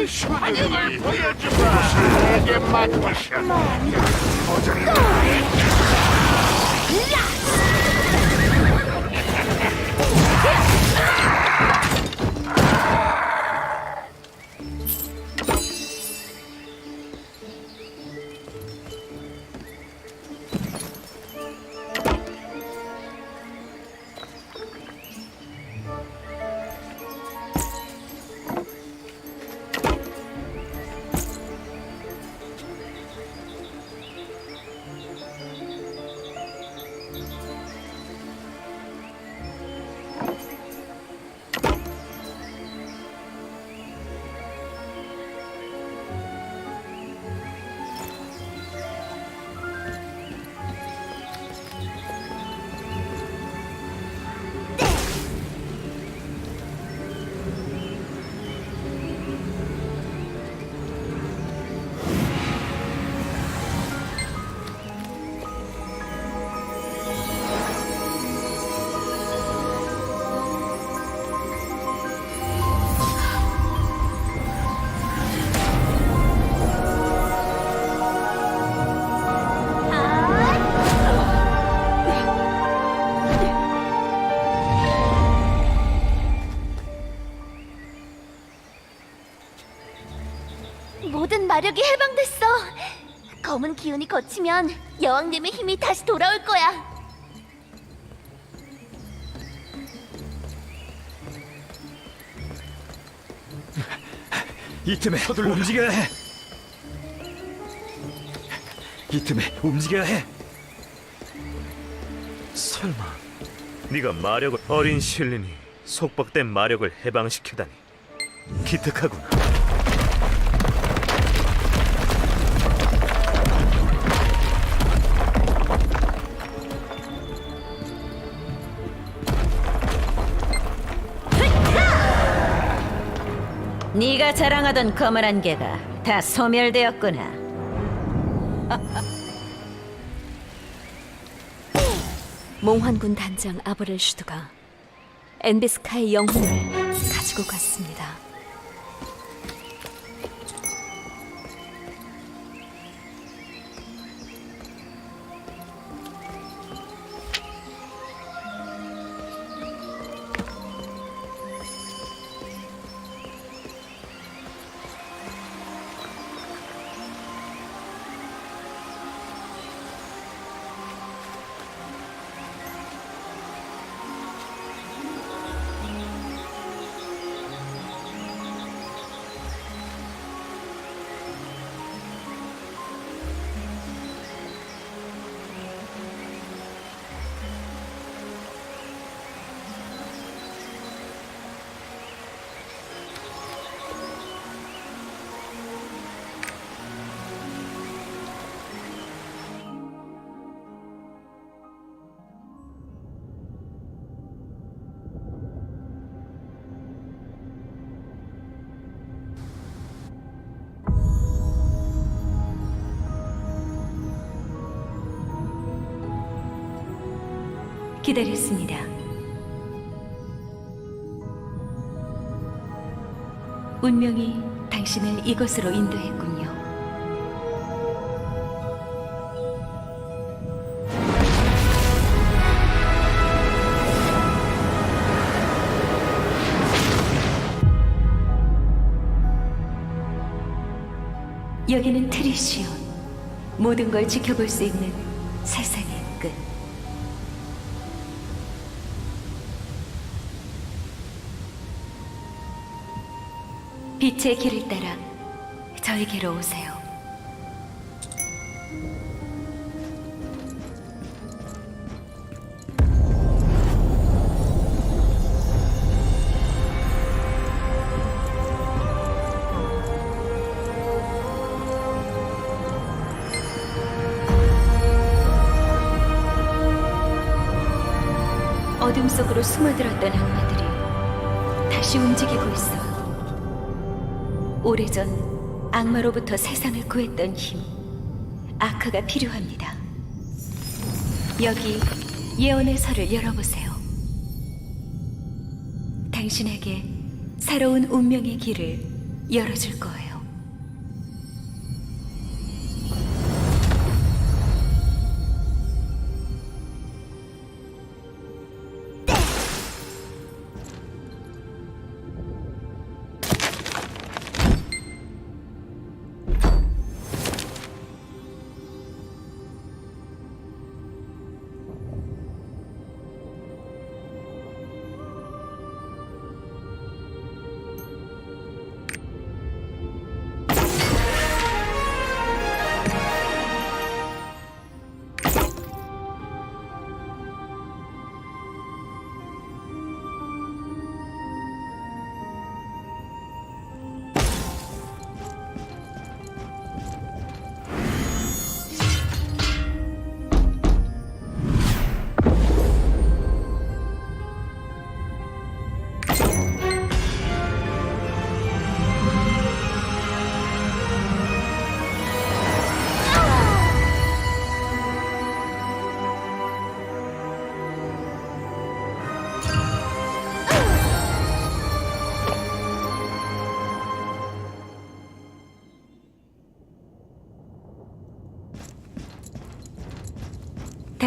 너의 수준을 마력이 해방됐어. 검은 기운이 거치면 여왕님의 힘이 다시 돌아올 거야. 이 틈에 움직여야 해. 이 틈에 움직여야 해. 설마 네가 마력을 어린 신린이 속박된 마력을 해방시키다니 기특하구나. 네가 자랑하던 검은 안개가 다 소멸되었구나. 몽환군 단장 아브렐 슈드가 엔비스카의 영혼을 가지고 갔습니다. 기다렸습니다. 운명이 당신을 이곳으로 인도했군요. 여기는 트리시온. 모든 걸 지켜볼 수 있는 세상의 빛의 길을 따라 저에게로 오세요. 어둠 속으로 숨어들었던 악마들이 다시 움직이고 있어요. 오래전 악마로부터 세상을 구했던 힘, 아크가 필요합니다. 여기 예언의 설을 열어보세요. 당신에게 새로운 운명의 길을 열어줄 거예요.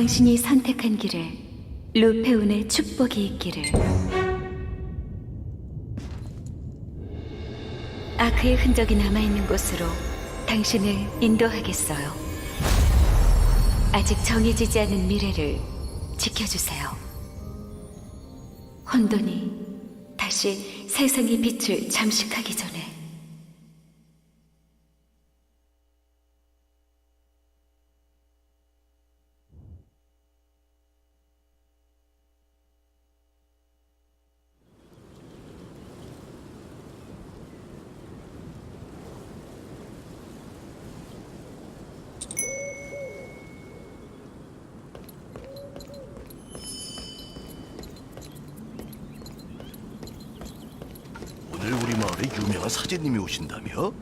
당신이 선택한 길에 루페운의 축복이 있기를. 아크의 흔적이 남아있는 곳으로 당신을 인도하겠어요. 아직 정해지지 않은 미래를 지켜주세요. 혼돈이 다시 세상의 빛을 잠식하기 전에. 오늘 우리 마을에 유명한 사제님이 오신다며?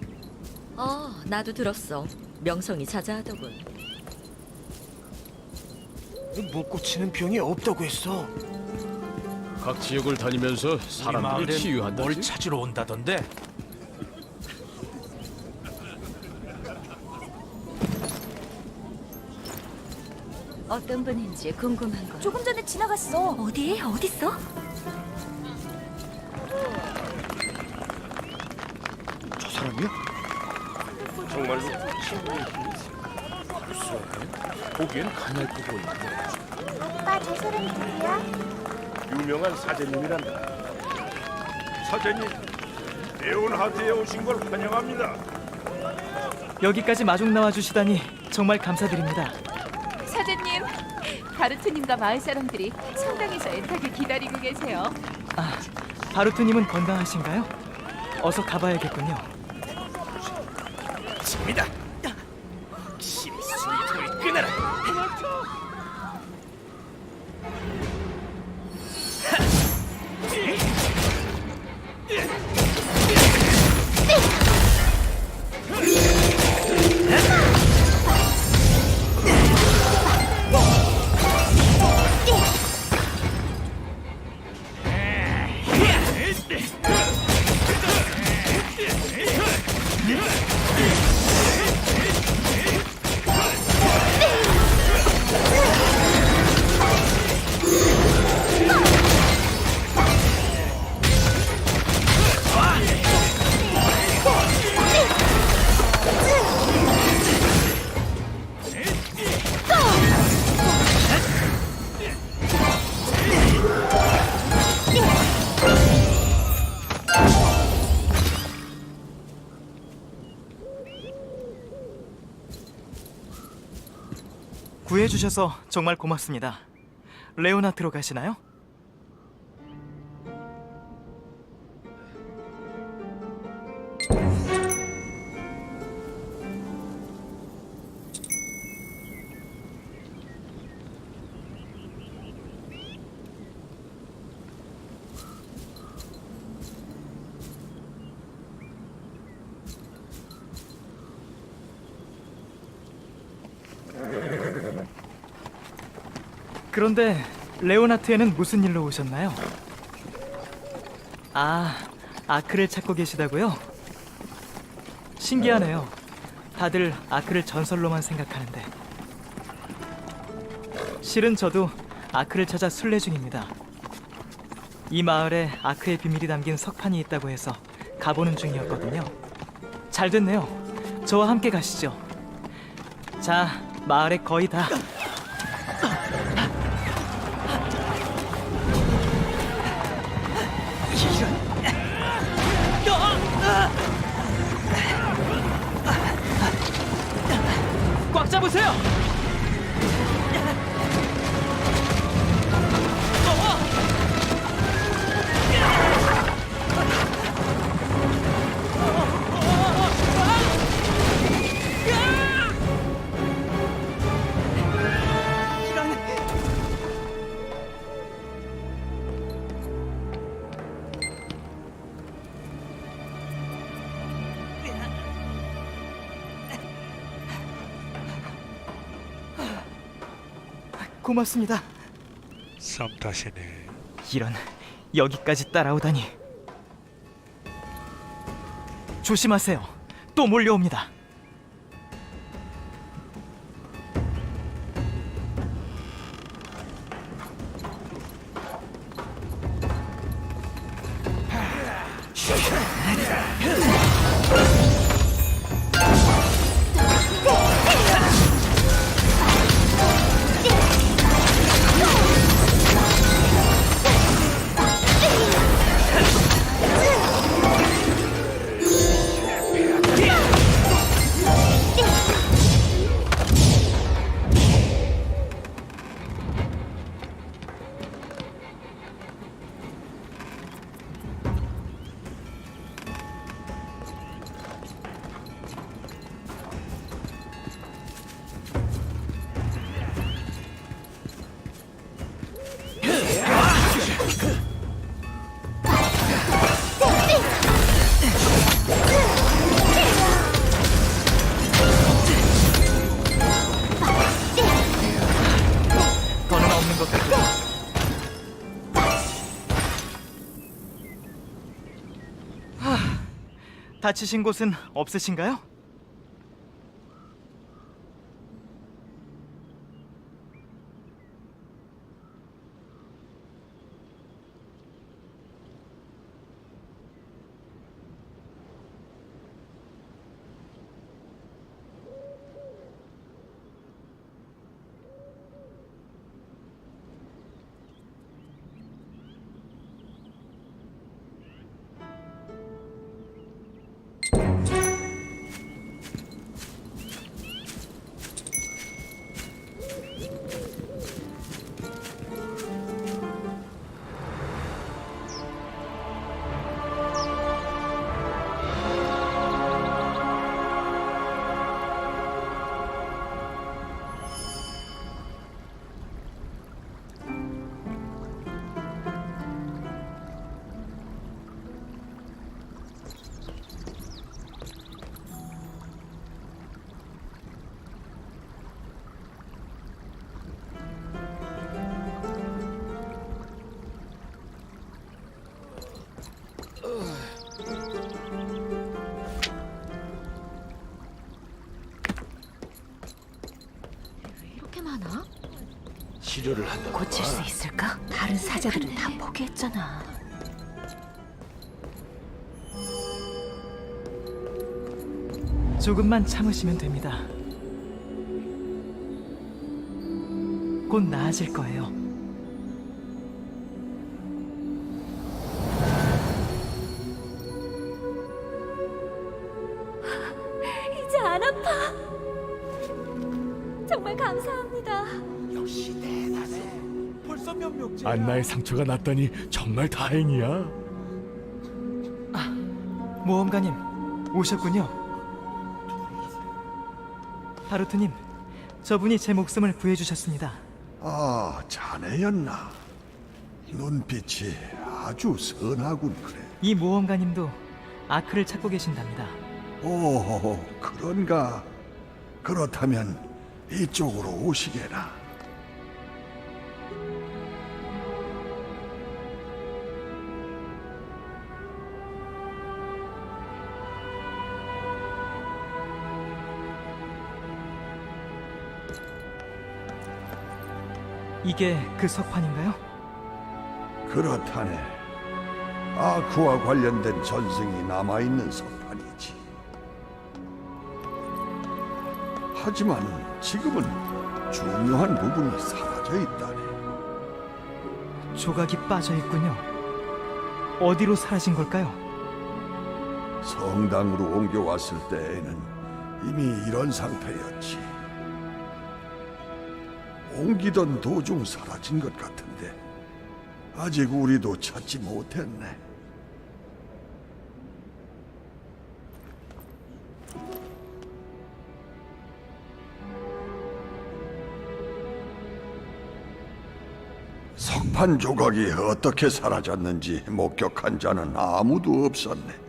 어, 나도 들었어. 명성이 자자하더군. 못 고치는 병이 없다고 했어. 각 지역을 다니면서 사람들을 치유한다지. 뭘 찾으러 온다던데? 어떤 분인지 궁금한 거. 조금 전에 지나갔어. 어디? 어딨어? 이야? 정말로 친구의 힘이 보기엔 가냘프 보이는데. 오빠 저 사람이 누구야? 유명한 사제님이란다. 사제님, 레온하드에 오신 걸 환영합니다. 여기까지 마중 나와 주시다니 정말 감사드립니다. 사장님, 가르트님과 마을 사람들이 성당에서 애타게 기다리고 계세요. 아, 바루트님은 건강하신가요? 어서 가봐야겠군요. 집니다. 확실히 술통을 끊어라. 구해주셔서 정말 고맙습니다. 레오나트로 가시나요? 그런데 레오나트에는 무슨 일로 오셨나요? 아, 아크를 찾고 계시다고요? 신기하네요. 다들 아크를 전설로만 생각하는데. 실은 저도 아크를 찾아 순례 중입니다. 이 마을에 아크의 비밀이 담긴 석판이 있다고 해서 가보는 중이었거든요. 잘 됐네요. 저와 함께 가시죠. 자, 마을에 거의 다. 잡으세요! 고맙습니다. 썸 타시네. 이런 여기까지 따라오다니. 조심하세요. 또 몰려옵니다. 다치신 곳은 없으신가요? 치료를 한다고. 고칠 수 있을까? 다른 사자들은 다 포기했잖아. 조금만 참으시면 됩니다. 곧 나아질 거예요. 안나의 상처가 났다니 정말 다행이야. 모험가님 오셨군요. 바루트님, 저분이 제 목숨을 구해주셨습니다. 아, 자네였나? 눈빛이 아주 선하군 그래. 이 모험가님도 아크를 찾고 계신답니다. 오, 그런가? 그렇다면 이쪽으로 오시게나. 이게 그 석판인가요? 그렇다네. 아크와 관련된 전승이 남아있는 석판이지. 하지만 지금은 중요한 부분이 사라져 있다네. 조각이 빠져 있군요. 어디로 사라진 걸까요? 성당으로 옮겨왔을 때에는 이미 이런 상태였지. 옮기던 도중 사라진 것 같은데 아직 우리도 찾지 못했네. 석판 조각이 어떻게 사라졌는지 목격한 자는 아무도 없었네.